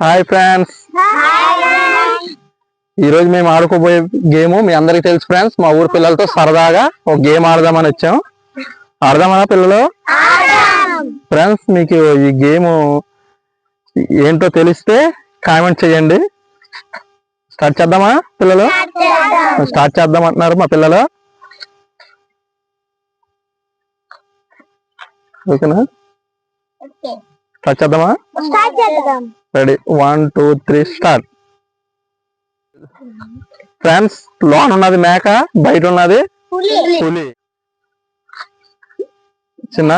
Hi friends ఈ రోజు మేము ఆడుకోబోయే గేమ్ మీ అందరికి తెలుసు ఫ్రెండ్స్ మా ఊరు పిల్లలతో సరదాగా ఒక గేమ్ ఆడదామని వచ్చాం ఆడదామనా పిల్లలు? ఫ్రెండ్స్ మీకు ఈ గేమ్ ఏంటో తెలిస్తే కామెంట్ చేయండి. స్టార్ట్ చేద్దామా పిల్లలు? స్టార్ట్ చేద్దాం. అంటున్నారు మా పిల్లలు. ఓకేనా స్టార్ట్ చేద్దామా? స్టార్ట్ చేద్దాం. Ready. One two three start. Friends loan ఉన్నది మేక బయట ఉన్నది పులి. చిన్న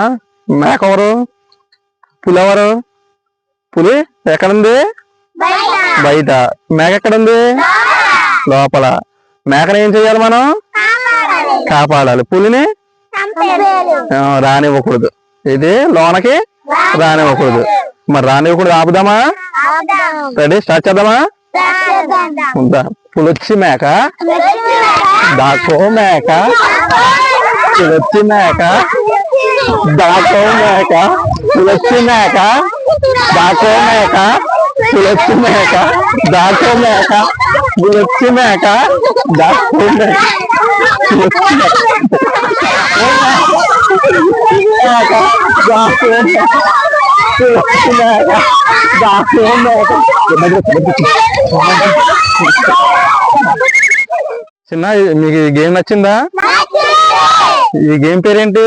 మేక ఎవరు? పులి ఎవరు? పులి ఎక్కడుంది? బయట. మేక ఎక్కడుంది? లోపల. మేకని ఏం చేయాలి మనం? కాపాడాలి. పులిని? రానివ్వకూడదు. ఇది లోనకి రానివ్వకూడదు. మరి రానివ్వకూడదు ఆపుదామా? ఆపుదాం. రెడీ? స్టార్ట్ చేద్దామా? స్టార్ట్ చేద్దాం. ఉందా? పులొచ్చి మేక. లక్ష్మీ దాకో మేక. పులొచ్చి మేక. దాకో మేక. పులొచ్చి మేక. దాకో మేక. పులొచ్చి మేక. దాకో మేక. పులొచ్చి మేక. దాకో మేక. పులొచ్చి మేక. దాకో మేక. పులొచ్చి మేక దాకో మేక. చిన్న మీకు ఈ గేమ్ నచ్చిందా? ఈ గేమ్ పేరేంటి?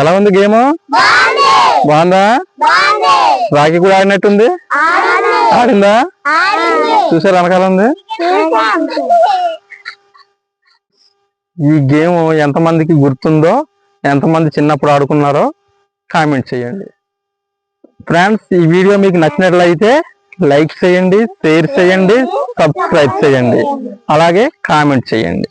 ఎలా ఉంది గేమ్? బాగుందా? రాఖీ కూడా ఆడినట్టుంది. ఆడిందా? చూసారు వెనకాల ఉంది? ఈ గేమ్ ఎంతమందికి గుర్తుందో ఎంతమంది చిన్నప్పుడు ఆడుకున్నారో కామెంట్ చేయండి. ఫ్రెండ్స్ ఈ వీడియో మీకు నచ్చినట్లయితే లైక్ చేయండి షేర్ చేయండి సబ్స్క్రైబ్ చేయండి. అలాగే కామెంట్ చేయండి.